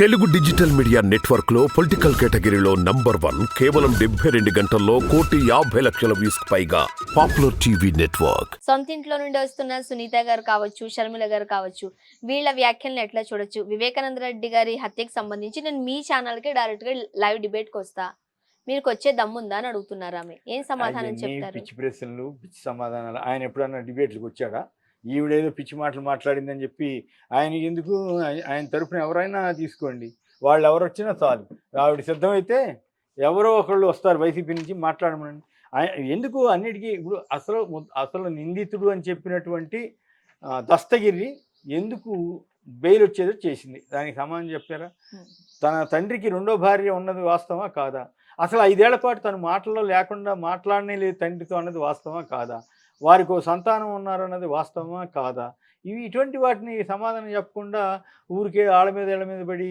Telugu digital media నెట్వర్క్లో political కేటగిరీలో number one కేవలం డెబ్బై రెండు గంటల్లో కోటి యాభై లక్షల వ్యూస్ పైగా పాపులర్ టీవీ నెట్వర్క్. సొంత ఇంట్లో నుండి వస్తున్న సునీత గారు కావచ్చు షర్మిల గారు కావచ్చు వీళ్ళ వ్యాఖ్యలను ఎట్లా చూడొచ్చు? వివేకానంద రెడ్డి గారి హత్యకి సంబంధించి నేను మీ ఛానల్కి డైరెక్ట్గా లైవ్ డిబేట్కి వస్తా. మీకు వచ్చే దమ్ముందా అని అడుగుతున్నారు ఆమె ఏం సమాధానం చెప్తారు? పిచ్చి ప్రశ్నలు పిచ్చి సమాధానాలు. ఆయన ఎప్పుడన్నా డిబేట్లకు వచ్చాడా? ఈవిడేదో పిచ్చి మాటలు మాట్లాడిందని చెప్పి ఆయన ఎందుకు? ఆయ- ఆయన తరపున ఎవరైనా తీసుకోండి. వాళ్ళు ఎవరు వచ్చినా చాలు. ఆవిడ సిద్ధమైతే ఎవరో ఒకళ్ళు వస్తారు వైసీపీ నుంచి మాట్లాడమనండి. ఎందుకు అన్నిటికీ ఇప్పుడు అసలు అసలు నిందితుడు అని చెప్పినటువంటి దస్తగిరి ఎందుకు బెయిల్ వచ్చేదో చేసింది. దానికి సమాధానం చెప్పారా. తన తండ్రికి రెండో భార్య ఉన్నది వాస్తవా కాదా? అసలు ఐదేళ్ళ పాటు తను మాటల్లో లేకుండా మాట్లాడనే లేదు తండ్రితో అన్నది వాస్తవా కాదా? వారికి సంతానం ఉన్నారు అన్నది వాస్తవమా? కాదా? ఇవి ఇటువంటి వాటిని సమాధానం చెప్పకుండా ఊరికే ఆళ్ళ మీద ఇళ్ళ మీద పడి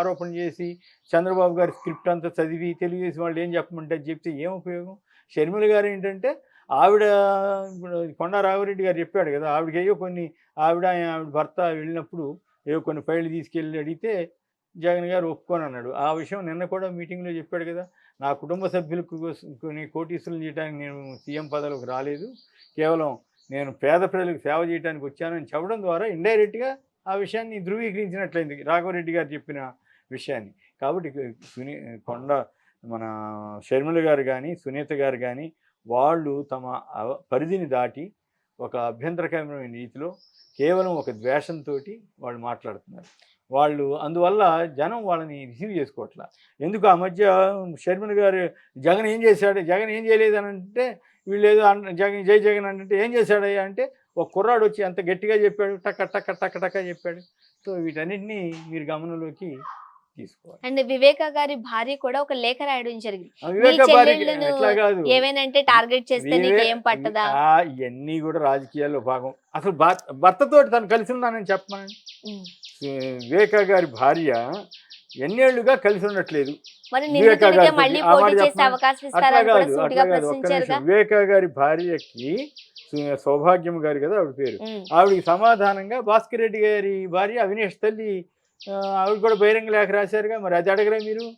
ఆరోపణ చేసి చంద్రబాబు గారి స్క్రిప్ట్ అంతా చదివి తెలియజేసి వాళ్ళు ఏం చెప్పమంటే అది చెప్తే ఏం ఉపయోగం? షర్మిల గారు ఏంటంటే ఆవిడ కొండా రాఘవరెడ్డి గారు చెప్పాడు కదా ఆవిడకి ఏవో కొన్ని ఆవిడ ఆవిడ భర్త వెళ్ళినప్పుడు ఏవో కొన్ని ఫైళ్ళు తీసుకెళ్ళి అడిగితే జగన్ గారు ఒప్పుకొని అన్నాడు. ఆ విషయం నిన్న కూడా మీటింగ్లో చెప్పాడు కదా. నా కుటుంబ సభ్యులకు కొన్ని కోటీసులు చేయడానికి నేను సీఎం పదవికి రాలేదు. కేవలం నేను పేద ప్రజలకు సేవ చేయడానికి వచ్చానని చెప్పడం ద్వారా ఇండైరెక్ట్గా ఆ విషయాన్ని ధృవీకరించినట్లయింది రాఘవరెడ్డి గారు చెప్పిన విషయాన్ని. కాబట్టి సునీ కొండ మన షర్మిల గారు కానీ సునీత గారు కానీ వాళ్ళు తమ పరిధిని దాటి ఒక అభ్యంతరకరమైన రీతిలో కేవలం ఒక ద్వేషంతో వాళ్ళు మాట్లాడుతున్నారు. వాళ్ళు అందువల్ల జనం వాళ్ళని రిసీవ్ చేసుకోవట్లా. ఎందుకు ఆ మధ్య షర్మిల గారు జగన్ ఏం చేశాడు జగన్ ఏం చేయలేదు అని అంటే వీళ్ళు ఏదో జగన్ జై జగన్ అంటే ఏం చేశాడయ్యా అంటే ఒక కుర్రాడు వచ్చి అంత గట్టిగా చెప్పాడు టక్క టక్క టక్క టక్క చెప్పాడు. సో వీటన్నిటిని మీరు గమనంలోకి తీసుకోవాలి. అండ్ వివేక గారి భార్య కూడా ఒక లేఖ రాయడం జరిగింది. ఏమైనంటే టార్గెట్ చేస్తే ఏం పట్టదా? ఇవన్నీ కూడా రాజకీయాల్లో భాగం. అసలు భర్త భర్తతోటి తను కలిసి ఉన్నానని చెప్పమనండి. ఉమ్. వివేక గారి భార్య ఎన్నేళ్ళుగా కలిసి ఉండట్లేదు. వివేక గారి భార్యకి సౌభాగ్యం గారు కదా ఆవిడ పేరు. ఆవిడకి సమాధానంగా భాస్కర్ రెడ్డి గారి భార్య అవినేష్ తల్లి ఆవిడ కూడా బహిరంగ లేఖ రాశారుగా. మరి అది అడగరా మీరు?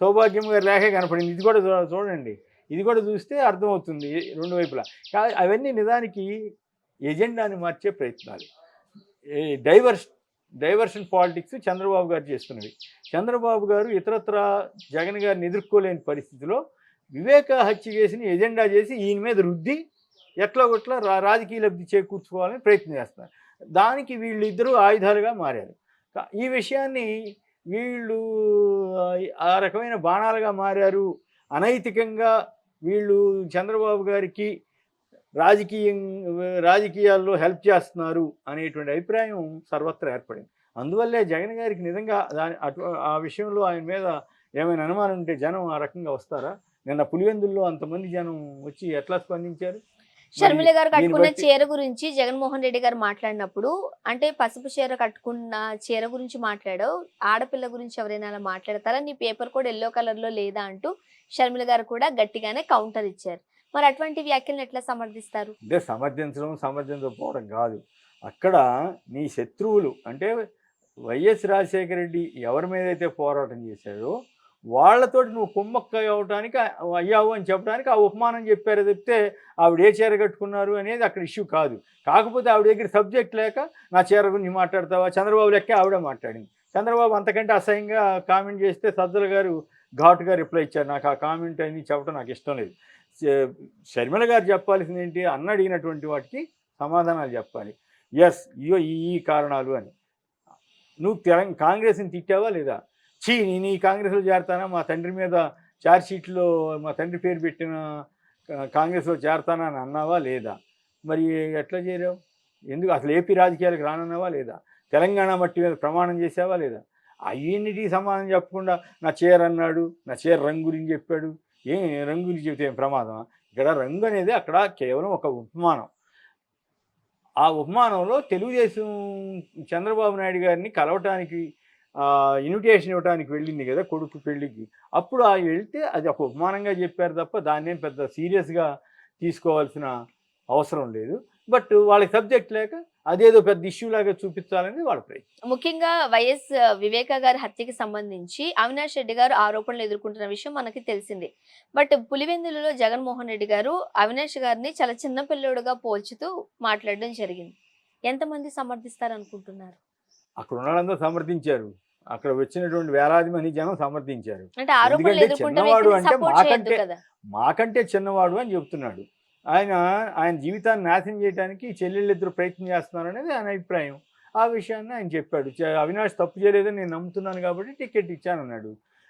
సౌభాగ్యం గారి లేఖ కనపడింది. ఇది కూడా చూడండి. ఇది కూడా చూస్తే అర్థమవుతుంది రెండు వైపులా. కా- అవన్నీ నిజానికి ఎజెండాని మార్చే ప్రయత్నాలు. డైవర్స్ డైవర్షన్ పాలిటిక్స్ చంద్రబాబు గారు చేస్తున్నవి చంద్రబాబు గారు ఇతరత్ర జగన్ గారిని ఎదుర్కోలేని పరిస్థితిలో వివేక హత్య కేసుని ఎజెండా చేసి ఈయన మీద రుద్ది ఎట్లా కొట్లా రా రాజకీయ లబ్ధి చేకూర్చుకోవాలని ప్రయత్నం చేస్తున్నారు. దానికి వీళ్ళిద్దరూ ఆయుధాలుగా మారారు. ఈ విషయాన్ని వీళ్ళు ఆ రకమైన బాణాలుగా మారారు. అనైతికంగా వీళ్ళు చంద్రబాబు గారికి రాజకీయం రాజకీయాల్లో హెల్ప్ చేస్తున్నారు అనేటువంటి అభిప్రాయం సర్వత్రా ఏర్పడింది. అందువల్లే జగన్ గారికి నిజంగా దాని అటు ఆ విషయంలో ఆయన మీద ఏమైనా అనుమానం ఉంటే జనం ఆ రకంగా వస్తారా? నిన్న పులివెందుల్లో అంతమంది జనం వచ్చి ఎట్లా స్పందించారు? షర్మిల గారు కట్టుకున్న చీర గురించి జగన్మోహన్ రెడ్డి గారు మాట్లాడినప్పుడు అంటే పసుపు చీర కట్టుకున్న చీర గురించి మాట్లాడావు ఆడపిల్ల గురించి ఎవరైనా అలా మాట్లాడతారా? నీ పేపర్ కూడా ఎల్లో కలర్లో లేదా అంటూ షర్మిల గారు కూడా గట్టిగానే కౌంటర్ ఇచ్చారు. మరి అటువంటి వ్యాఖ్యలను ఎట్లా సమర్థిస్తారు? అంటే సమర్థించడం సమర్థించకపోవడం కాదు. అక్కడ నీ శత్రువులు అంటే వైఎస్ రాజశేఖర రెడ్డి ఎవరి మీద అయితే పోరాటం చేశాడో వాళ్ళతోటి నువ్వు కుమ్మక్క అవ్వటానికి అయ్యావు అని చెప్పడానికి ఆ ఉపమానం చెప్పారు చెప్తే ఆవిడ ఏ చీర కట్టుకున్నారు అనేది అక్కడ ఇష్యూ కాదు. కాకపోతే ఆవిడ దగ్గర సబ్జెక్ట్ లేక నా చీర గురించి మాట్లాడతావా? చంద్రబాబు లెక్క ఆవిడ మాట్లాడింది. చంద్రబాబు అంతకంటే అసహ్యంగా కామెంట్ చేస్తే సజ్జల గారు ఘాటుగా రిప్లై ఇచ్చారు. నాకు ఆ కామెంట్ అని చెప్పడం నాకు ఇష్టం లేదు. షర్మిల గారు చెప్పాల్సింది ఏంటి అన్న అడిగినటువంటి వాటికి సమాధానాలు చెప్పాలి. ఎస్ ఇయో ఈ ఈ కారణాలు అని. నువ్వు తెలంగాణ కాంగ్రెస్ని తిట్టావా లేదా? చీ నేను ఈ కాంగ్రెస్లో చేరతానా? మా తండ్రి మీద చార్జ్షీట్లో మా తండ్రి పేరు పెట్టిన కాంగ్రెస్లో చేరతానా అని అన్నావా లేదా? మరి ఎట్లా చేరావు? ఎందుకు? అసలు ఏపీ రాజకీయాలకు రానన్నావా లేదా? తెలంగాణ మట్టి మీద ప్రమాణం చేసావా లేదా? అన్నిటికీ సమాధానం చెప్పకుండా నా చీర అన్నాడు నా చీర రంగు గురించి చెప్పాడు ఏం రంగు గురించి చెబితే ఏం ప్రమాదమా? ఇక్కడ రంగు అనేది అక్కడ కేవలం ఒక ఉపమానం. ఆ ఉపమానంలో తెలుగుదేశం చంద్రబాబు నాయుడు గారిని కలవటానికి ఇన్విటేషన్ ఇవ్వడానికి వెళ్ళింది కదా కొడుకు పెళ్ళికి. అప్పుడు ఆ వెళ్తే అది ఒక ఉపమానంగా చెప్పారు తప్ప దాన్ని ఏం పెద్ద సీరియస్గా తీసుకోవాల్సిన అవసరం లేదు. బట్ వాళ్ళకి సబ్జెక్ట్ లేక అదేదో పెద్ద ఇష్యూ లాగా చూపించాలని వాళ్ళ ప్రయత్నం. ముఖ్యంగా వైఎస్ వివేక గారి హత్యకి సంబంధించి అవినాష్ రెడ్డి గారు ఆరోపణలు ఎదుర్కొంటున్న విషయం మనకి తెలిసింది. బట్ పులివెందులలో జగన్మోహన్ రెడ్డి గారు అవినాష్ గారిని చాలా చిన్న పిల్లోడుగా పోల్చుతూ మాట్లాడడం జరిగింది. ఎంతమంది సమర్థిస్తారు అనుకుంటున్నారు అక్కడ ఉన్న సమర్థించారు. అక్కడ వచ్చినటువంటి వేలాది మంది జనం సమర్థించారు. అంటే చిన్నవాడు మాకంటే చిన్నవాడు అని చెప్తున్నాడు. ఆయన ఆయన జీవితాన్ని నాశనం చేయడానికి చెల్లెళ్ళిద్దరు ప్రయత్నం చేస్తున్నారు అనేది ఆయన అభిప్రాయం. ఆ విషయాన్ని ఆయన చెప్పాడు. చ- అవినాష్ తప్పు చేయలేదని నేను నమ్ముతున్నాను కాబట్టి టికెట్ ఇచ్చాను అన్నాడు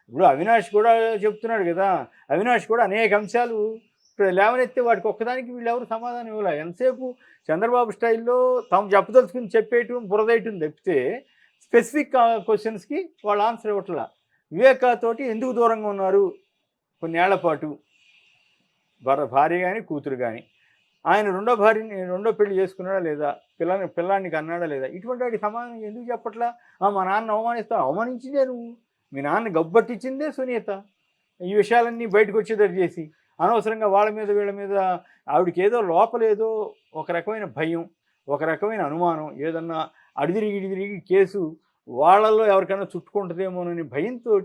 ఇప్పుడు అవినాష్ కూడా చెప్తున్నాడు కదా అవినాష్ కూడా అనేక అంశాలు లేవనెత్తే వాటికి ఒక్కదానికి వీళ్ళు ఎవరు సమాధానం ఇవ్వలే. ఎంతసేపు చంద్రబాబు స్టైల్లో తాము చెప్పదలుచుకుని చెప్పేయటం బురదేయటం తప్పితే స్పెసిఫిక్ క్వశ్చన్స్కి వాళ్ళు ఆన్సర్ ఇవ్వట్లా. వివేకాతోటి ఎందుకు దూరంగా ఉన్నారు? కొన్నేళ్ళ పాటు భార్య కానీ కూతురు కానీ ఆయన రెండో భార్యని రెండో పెళ్ళి చేసుకున్నాడా లేదా? పిల్లని పిల్లాన్ని కన్నాడా లేదా? ఇటువంటి వాటి సమాధానం ఎందుకు చెప్పట్లా? "ఆ, మా నాన్న అవమానిస్తావు. అవమానించిందే నువ్వు. మీ నాన్న గబ్బట్టించిందే సునీత. ఈ విషయాలన్నీ బయటకు వచ్చేటట్టు చేసి అనవసరంగా వాళ్ళ మీద వీళ్ళ మీద ఆవిడకి ఏదో లోపలేదో ఒక రకమైన భయం ఒక రకమైన అనుమానం ఏదన్నా అడిదిరిగి ఇడిదిరిగి కేసు వాళ్ళల్లో ఎవరికైనా చుట్టుకుంటుందేమోనని భయంతో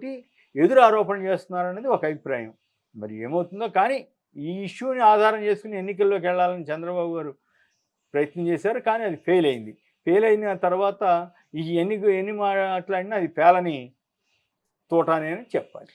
ఎదురు ఆరోపణ చేస్తున్నారనేది ఒక అభిప్రాయం. మరి ఏమవుతుందో కానీ ఈ ఇష్యూని ఆధారం చేసుకుని ఎన్నికల్లోకి వెళ్ళాలని చంద్రబాబు గారు ప్రయత్నం చేశారు కానీ అది ఫెయిల్ అయింది. ఫెయిల్ అయిన తర్వాత ఈ ఎన్ని ఎన్ని మాట్లాడినా అది పేలని తోటానే అని చెప్పాలి.